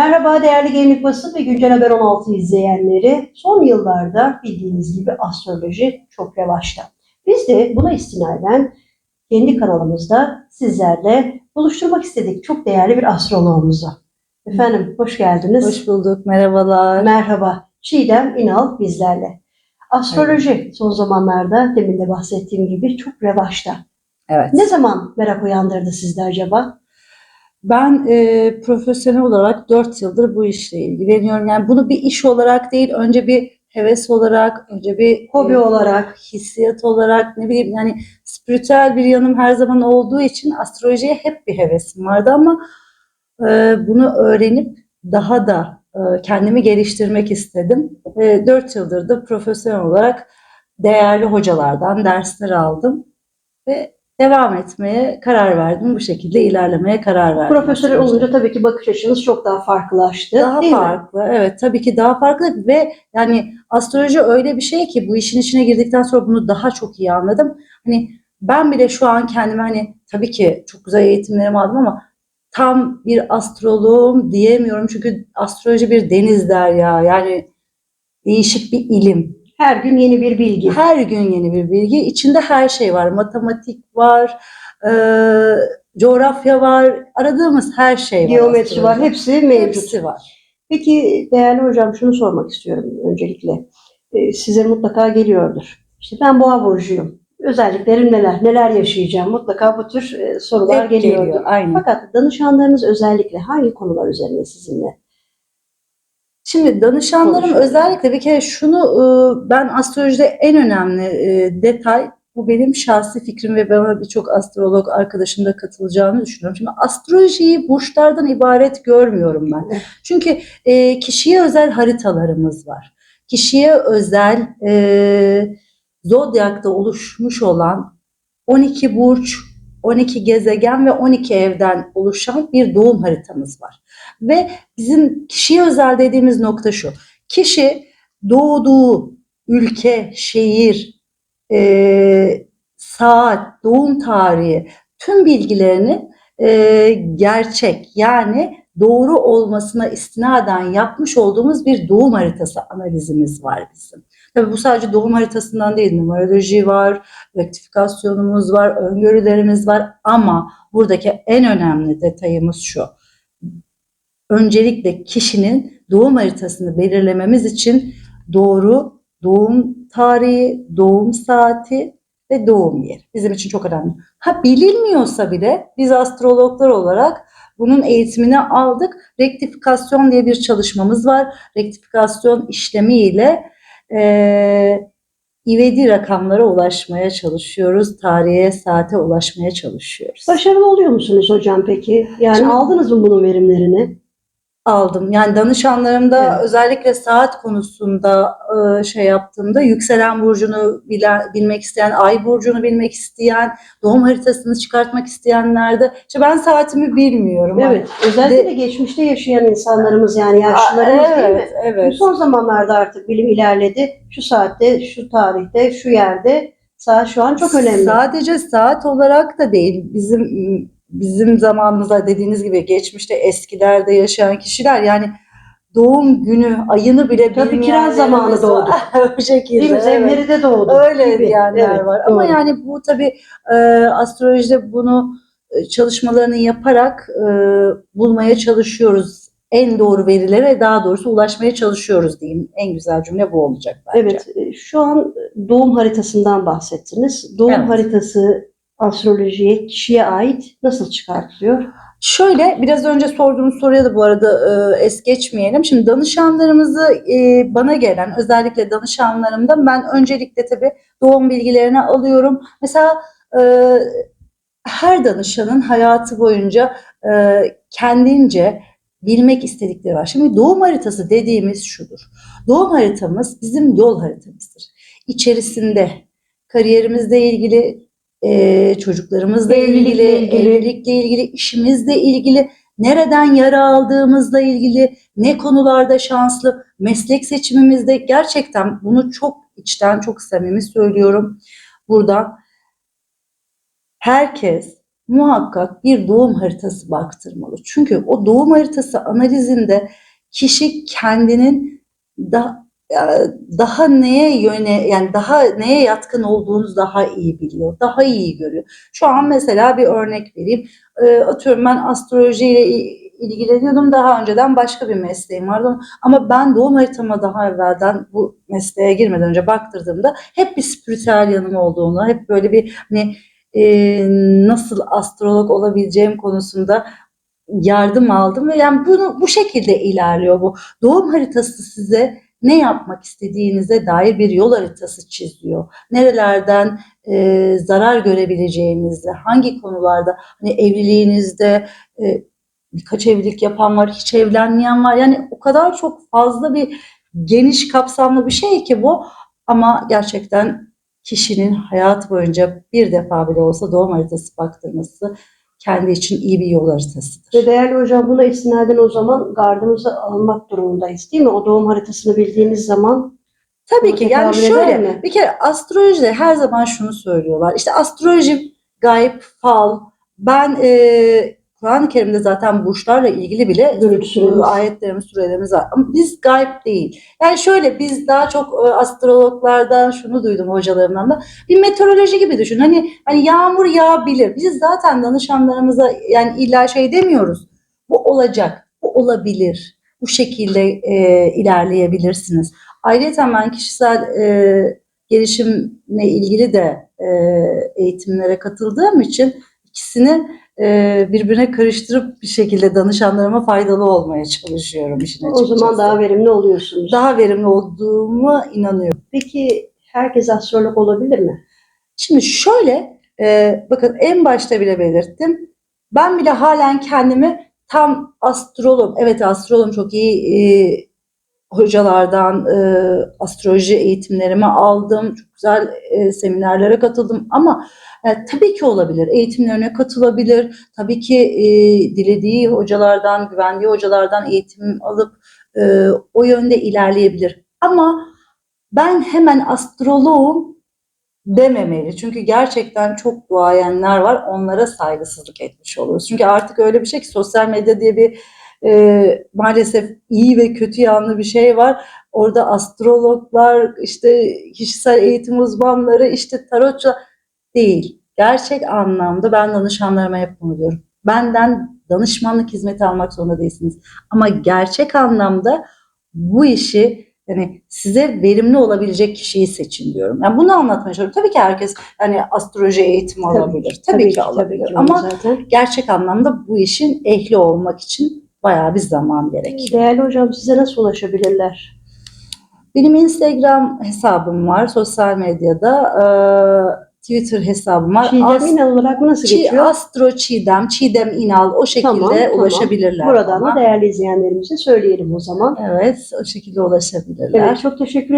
Merhaba değerli Gemlik Basın ve Güncel Haber 16 izleyenleri. Son yıllarda bildiğiniz gibi astroloji çok revaçta. Biz de buna istinaden kendi kanalımızda sizlerle buluşturmak istedik çok değerli bir astroloğumuzu. Efendim hoş geldiniz. Hoş bulduk, merhabalar. Merhaba. Çiğdem İnal bizlerle. Astroloji son zamanlarda demin de bahsettiğim gibi çok revaçta. Evet. Ne zaman merak uyandırdı sizde acaba? Ben e, profesyonel olarak 4 yıldır bu işle ilgileniyorum. Yani bunu bir iş olarak değil, önce bir heves olarak, önce bir Hobi e, olarak. hissiyat olarak, ne bileyim yani spiritüel bir yanım her zaman olduğu için astrolojiye hep bir hevesim vardı ama e, bunu öğrenip daha da e, kendimi geliştirmek istedim. E, 4 yıldır da profesyonel olarak değerli hocalardan dersler aldım ve devam etmeye karar verdim. Bu şekilde ilerlemeye karar verdim. Profesyonel olunca tabii ki bakış açınız çok daha farklılaştı. daha değil mi? farklı. Evet, tabii ki daha farklı ve yani astroloji öyle bir şey ki bu işin içine girdikten sonra bunu daha çok iyi anladım. Hani ben bile şu an kendime hani tabii ki çok güzel eğitimlerimi aldım ama tam bir astroloğum diyemiyorum çünkü astroloji bir deniz derya yani değişik bir ilim. Her gün yeni bir bilgi. Her gün yeni bir bilgi. İçinde her şey var. Matematik var, e, coğrafya var. Aradığımız her şey var. Geometri var. Hepsi mevcut. Hepsi var. Peki değerli hocam şunu sormak istiyorum öncelikle. Ee, size mutlaka geliyordur. İşte ben boğa burcuyum. Özelliklerim neler? Neler yaşayacağım? Mutlaka bu tür e, sorular Hep geliyordur. geliyor. Aynen. Fakat danışanlarınız özellikle hangi konular üzerine sizinle? Şimdi danışanlarım Konuşuyor. özellikle bir kere şunu e, ben astrolojide en önemli e, detay bu benim şahsi fikrim ve bana birçok astrolog arkadaşım da katılacağını düşünüyorum. Şimdi astrolojiyi burçlardan ibaret görmüyorum ben. Evet. Çünkü e, kişiye özel haritalarımız var. Kişiye özel e, zodyakta oluşmuş olan 12 burç, 12 gezegen ve 12 evden oluşan bir doğum haritamız var. Ve bizim kişiye özel dediğimiz nokta şu. Kişi doğduğu ülke, şehir, e, saat, doğum tarihi tüm bilgilerini e, gerçek yani doğru olmasına istinaden yapmış olduğumuz bir doğum haritası analizimiz var bizim. Tabii bu sadece doğum haritasından değil, numeroloji var, rektifikasyonumuz var, öngörülerimiz var ama buradaki en önemli detayımız şu. Öncelikle kişinin doğum haritasını belirlememiz için doğru doğum tarihi, doğum saati ve doğum yeri bizim için çok önemli. Ha bilinmiyorsa bile biz astrologlar olarak bunun eğitimini aldık. Rektifikasyon diye bir çalışmamız var. Rektifikasyon işlemiyle eee ivedi rakamlara ulaşmaya çalışıyoruz. Tarihe, saate ulaşmaya çalışıyoruz. Başarılı oluyor musunuz hocam peki? Yani Şimdi- aldınız mı bunun verimlerini? Aldım. Yani danışanlarımda Evet. özellikle saat konusunda e, şey yaptığımda yükselen burcunu bilen, bilmek isteyen, ay burcunu bilmek isteyen, doğum haritasını çıkartmak isteyenlerde işte ben saatimi bilmiyorum. Evet. Özellikle geçmişte yaşayan insanlarımız yani yaşlılarımız değil mi? evet, evet. Son zamanlarda artık bilim ilerledi. Şu saatte, şu tarihte, şu yerde saat şu an çok önemli. Sadece saat olarak da değil. Bizim bizim zamanımızda dediğiniz gibi geçmişte eskilerde yaşayan kişiler yani doğum günü ayını bile Tabii kiraz bilmeyenlerimiz zamanı doğdu. Bu şekilde. Değil mi? evet. Zemheri'de doğdu. Öyle gibi. diyenler Evet, var. Ama doğru. yani bu tabii e, astrolojide bunu e, çalışmalarını yaparak e, bulmaya çalışıyoruz. En doğru verilere daha doğrusu ulaşmaya çalışıyoruz diyeyim. En güzel cümle bu olacak bence. Evet, e, şu an doğum haritasından bahsettiniz. Doğum Evet. haritası astrolojiye, kişiye ait nasıl çıkartılıyor? Şöyle biraz önce sorduğunuz soruya da bu arada e, es geçmeyelim. Şimdi danışanlarımızı e, bana gelen özellikle danışanlarımdan ben öncelikle tabii doğum bilgilerini alıyorum. Mesela e, her danışanın hayatı boyunca e, kendince bilmek istedikleri var. Şimdi doğum haritası dediğimiz şudur. Doğum haritamız bizim yol haritamızdır. İçerisinde kariyerimizle ilgili, e, çocuklarımızla ilgili, Evlilikle ilgili. evlilikle ilgili, işimizle ilgili, nereden yara aldığımızla ilgili, ne konularda şanslı, meslek seçimimizde gerçekten bunu çok içten, çok samimi söylüyorum. Buradan herkes muhakkak bir doğum haritası baktırmalı. Çünkü o doğum haritası analizinde kişi kendinin da, daha neye yöne yani daha neye yatkın olduğunu daha iyi biliyor, daha iyi görüyor. Şu an mesela bir örnek vereyim. E, atıyorum ben astrolojiyle ilgileniyordum. Daha önceden başka bir mesleğim vardı. Ama ben doğum haritama daha evvelden bu mesleğe girmeden önce baktırdığımda hep bir spiritüel yanım olduğunu, hep böyle bir hani e, nasıl astrolog olabileceğim konusunda yardım aldım ve yani bunu bu şekilde ilerliyor bu. Doğum haritası size ne yapmak istediğinize dair bir yol haritası çiziyor. Nerelerden e, zarar görebileceğinizi, hangi konularda hani evliliğinizde e, birkaç evlilik yapan var, hiç evlenmeyen var. Yani o kadar çok fazla bir geniş kapsamlı bir şey ki bu ama gerçekten kişinin hayatı boyunca bir defa bile olsa doğum haritası baktırması kendi için iyi bir yol haritasıdır. Ve değerli hocam buna istinaden o zaman gardımızı almak durumundayız değil mi? O doğum haritasını bildiğimiz zaman Tabii ki yani şöyle mi? bir kere astrolojide her zaman şunu söylüyorlar. İşte astroloji, gayb, fal. Ben e, Kur'an-ı Kerim'de zaten burçlarla ilgili bile ayetlerimiz, surelerimiz var. Ama biz gayb değil. Yani şöyle biz daha çok e, astrologlardan şunu duydum hocalarımdan da bir meteoroloji gibi düşün. Hani hani yağmur yağabilir. Biz zaten danışanlarımıza yani illa şey demiyoruz. Bu olacak, bu olabilir. Bu şekilde e, ilerleyebilirsiniz. Ayrıca ben kişisel e, gelişimle ilgili de e, eğitimlere katıldığım için ikisini e, birbirine karıştırıp bir şekilde danışanlarıma faydalı olmaya çalışıyorum işin o açıkçası. zaman daha verimli oluyorsunuz. daha verimli olduğuma inanıyorum. Peki herkes astrolog olabilir mi? Şimdi şöyle, e, bakın en başta bile belirttim. Ben bile halen kendimi tam astrolog, evet astrolog çok iyi e, hocalardan e, astroloji eğitimlerimi aldım. Çok güzel e, seminerlere katıldım ama e, tabii ki olabilir. Eğitimlerine katılabilir. Tabii ki e, dilediği hocalardan, güvendiği hocalardan eğitim alıp e, o yönde ilerleyebilir. Ama ben hemen astroloğum dememeli. Çünkü gerçekten çok duayenler var. Onlara saygısızlık etmiş oluruz. Çünkü artık öyle bir şey ki sosyal medya diye bir e, maalesef iyi ve kötü yanlı bir şey var. Orada astrologlar, işte kişisel eğitim uzmanları, işte tarotçu değil. Gerçek anlamda ben danışanlarıma hep bunu diyorum. Benden danışmanlık hizmeti almak zorunda değilsiniz. Ama gerçek anlamda bu işi yani size verimli olabilecek kişiyi seçin diyorum. Yani bunu anlatmaya çalışıyorum. Tabii ki herkes hani astroloji eğitimi alabilir. Tabii, ki, alabilir. tabii ki Ama zaten. gerçek anlamda bu işin ehli olmak için bayağı bir zaman gerekiyor. Değerli hocam size nasıl ulaşabilirler? Benim Instagram hesabım var sosyal medyada. Ee, Twitter hesabım var. Çiğdem As- İnal olarak nasıl Çi- geçiyor? Astro Çiğdem, Çiğdem İnal o şekilde Tamam, tamam. ulaşabilirler Buradan bana. da değerli izleyenlerimize söyleyelim o zaman. Evet, o şekilde ulaşabilirler. Evet, çok teşekkür